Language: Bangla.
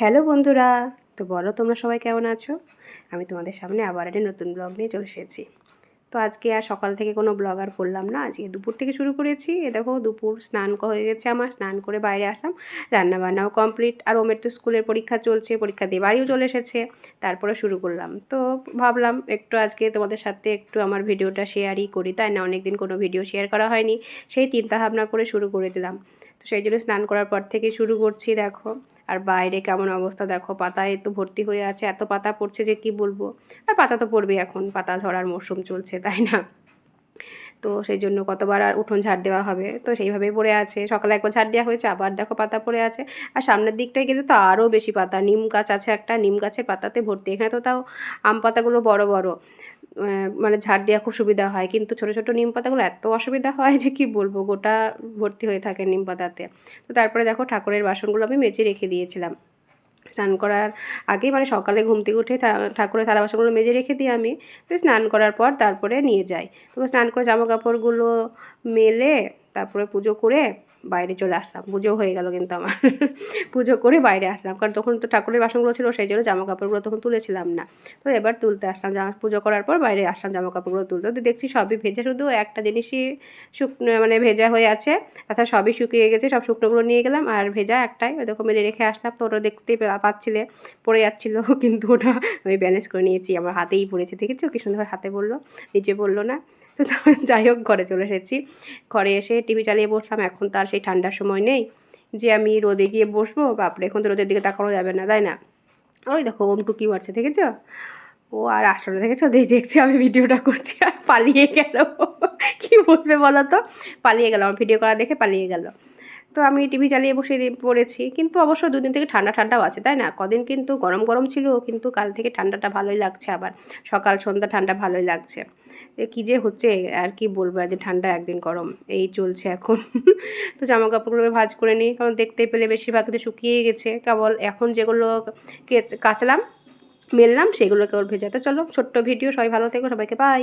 হ্যালো বন্ধুরা, তো বলো তোমরা সবাই কেমন আছো? আমি তোমাদের সামনে আবার একটা নতুন ব্লগ নিয়ে চলে এসেছি। তো আজকে আর সকাল থেকে কোনো ব্লগ আর করলাম না, আজকে দুপুর থেকে শুরু করেছি। এ দেখো, দুপুর স্নান হয়ে গেছে আমার, স্নান করে বাইরে আসলাম। রান্না বান্নাও কমপ্লিট আর ওমের তো স্কুলের পরীক্ষা চলছে, পরীক্ষা দিয়ে বাড়িও চলে এসেছে, তারপরে শুরু করলাম। তো ভাবলাম একটু আজকে তোমাদের সাথে একটু আমার ভিডিওটা শেয়ারই করি, তাই না? অনেক দিন কোনো ভিডিও শেয়ার করা হয়নি, সেই চিন্তা ভাবনা করে শুরু করে দিলাম। তো সেই জন্য স্নান করার পর থেকে শুরু করছি, দেখো। আর বাইরে কেমন অবস্থা দেখো, পাতায় তো ভর্তি হয়ে আছে, এত পাতা পড়ছে যে কি বলব? আর পাতা তো পড়বে এখন, পাতা ঝরার মরশুম চলছে, তাই না? তো সেই জন্য কতবার আর উঠোন ঝাড় দেওয়া হবে। তো সেইভাবেই পড়ে আছে। সকালে একবার ঝাড় দেওয়া হয়েছে, আবার দেখো পাতা পড়ে আছে। আর সামনের দিকটায় গেলে তো আরও বেশি পাতা। নিম গাছ আছে একটা, নিম গাছের পাতাতে ভর্তি। এখানে তো তাও আম পাতাগুলো বড় বড়। মানে ঝাড় দেওয়া খুব সুবিধা হয়। কিন্তু ছোটো ছোটো নিম পাতাগুলো এত অসুবিধা হয় যে কি বলব, গোটা ভর্তি হয়ে থাকে নিম পাতাতে। তো তারপরে দেখো ঠাকুরের বাসনগুলো আমি মেজে রেখে দিয়েছিলাম। স্নান করার আগে মানে সকালে ঘুম থেকে উঠে ঠাকুরের থালা বাসনগুলো মেজে রেখে দিই আমি তো স্নান করার পর তারপরে নিয়ে যাই। তো স্নান করে জামা কাপড়গুলো মেলে, তারপরে পুজো করে বাইরে চলে আসলাম। পুজো হয়ে গেল কিন্তু আমার। পুজো করে বাইরে আসলাম। কারণ তখন তো ঠাকুরের বাসনগুলো ছিল, সেই জন্য জামা কাপড়গুলো তখন তুলেছিলাম না। তো এবার তুলতে আসলাম। জামা পুজো করার পর বাইরে আসলাম জামা কাপড়গুলো তুলতে। তো দেখছি সবই ভেজে, শুধু একটা জিনিসই শুকনো মানে ভেজা হয়ে আছে। তাছাড়া সবই শুকিয়ে গেছে, সব শুকনোগুলো নিয়ে গেলাম। আর ভেজা একটাই, ওই দেখো মেলে রেখে আসলাম। তো ওটা দেখতে পাচ্ছিলে, পড়ে যাচ্ছিল, কিন্তু ওটা আমি ব্যালেন্স করে নিয়েছি। আমার হাতেই পড়েছে। দেখেছ কি সুন্দর হাতে বলল নিচে বলল না। তো যাই হোক, ঘরে চলে এসেছি। ঘরে এসে টিভি চালিয়ে বসলাম, এখন তার সেই ঠান্ডার সময় নেই। যে আমি রোদে গিয়ে বসবো, বাপরে, এখন তো রোদের দিকে তাকানো যাবে না, তাই না? ওই দেখো, ওম টুকি বাড়ছে দেখেছ? ও আর আসলে দেখেছ? দেখি দেখছি আমি ভিডিওটা করছি, আর পালিয়ে গেল। কি বলবে বলো তো? পালিয়ে গেল, আমার ভিডিও করা দেখে পালিয়ে গেল। তো আমি টিভি চালিয়ে বসে পড়েছি। কিন্তু অবশ্য দুদিন থেকে ঠান্ডা ঠান্ডাও আছে, তাই না? কদিন কিন্তু গরম গরম ছিল, কিন্তু কাল থেকে ঠান্ডাটা ভালোই লাগছে আবার। সকাল, সন্ধ্যা ঠান্ডা ভালোই লাগছে। কী যে হচ্ছে, আর কি বলব একদিন ঠান্ডা একদিন গরম, এই চলছে এখন। তো জামা কাপড়গুলো ভাঁজ করে নিই, কারণ দেখতে পেলে বেশিরভাগ তো শুকিয়ে গেছে। কেবল এখন যেগুলো কাচলাম, মেললাম সেগুলো কেবল ভেজা। তো চলো, ছোট্ট ভিডিও, সবাই ভালো থেকো, সবাইকে বাই